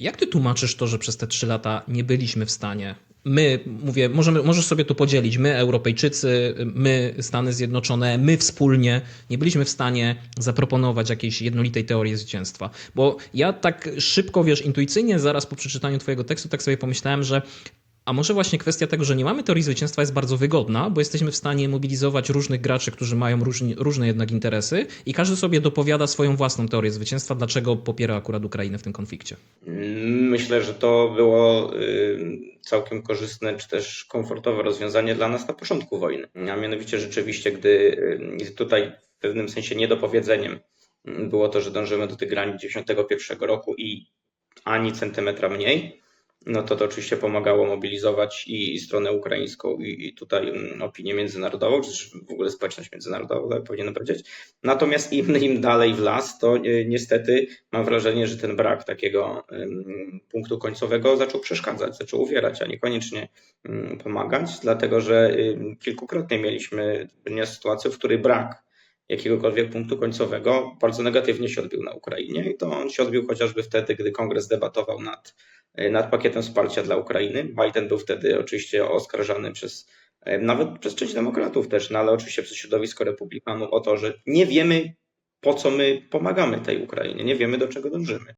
Jak ty tłumaczysz to, że przez te trzy lata nie byliśmy w stanie? My, mówię, możemy, możesz sobie to podzielić. My, Europejczycy, my, Stany Zjednoczone, my wspólnie nie byliśmy w stanie zaproponować jakiejś jednolitej teorii zwycięstwa. Bo ja tak szybko, wiesz, intuicyjnie, zaraz po przeczytaniu Twojego tekstu, tak sobie pomyślałem, że a może właśnie kwestia tego, że nie mamy teorii zwycięstwa jest bardzo wygodna, bo jesteśmy w stanie mobilizować różnych graczy, którzy mają różni, różne jednak interesy i każdy sobie dopowiada swoją własną teorię zwycięstwa, dlaczego popiera akurat Ukrainę w tym konflikcie. Myślę, że to było y, całkiem korzystne czy też komfortowe rozwiązanie dla nas na początku wojny. A mianowicie rzeczywiście, gdy y, tutaj w pewnym sensie niedopowiedzeniem było to, że dążymy do tych granic 91 roku i ani centymetra mniej, no to to oczywiście pomagało mobilizować i stronę ukraińską, i, i tutaj mm, opinię międzynarodową, czy w ogóle społeczność międzynarodową, tak powinienem powiedzieć. Natomiast im, im dalej w las, to y, niestety mam wrażenie, że ten brak takiego punktu końcowego zaczął przeszkadzać, zaczął uwierać, a niekoniecznie ym, pomagać, dlatego że kilkukrotnie mieliśmy sytuacją, w której brak jakiegokolwiek punktu końcowego bardzo negatywnie się odbił na Ukrainie i to on się odbił chociażby wtedy, gdy kongres debatował nad, nad pakietem wsparcia dla Ukrainy. Biden był wtedy oczywiście oskarżany przez nawet przez część demokratów też, no ale oczywiście przez środowisko republikanów o to, że nie wiemy po co my pomagamy tej Ukrainie, nie wiemy do czego dążymy.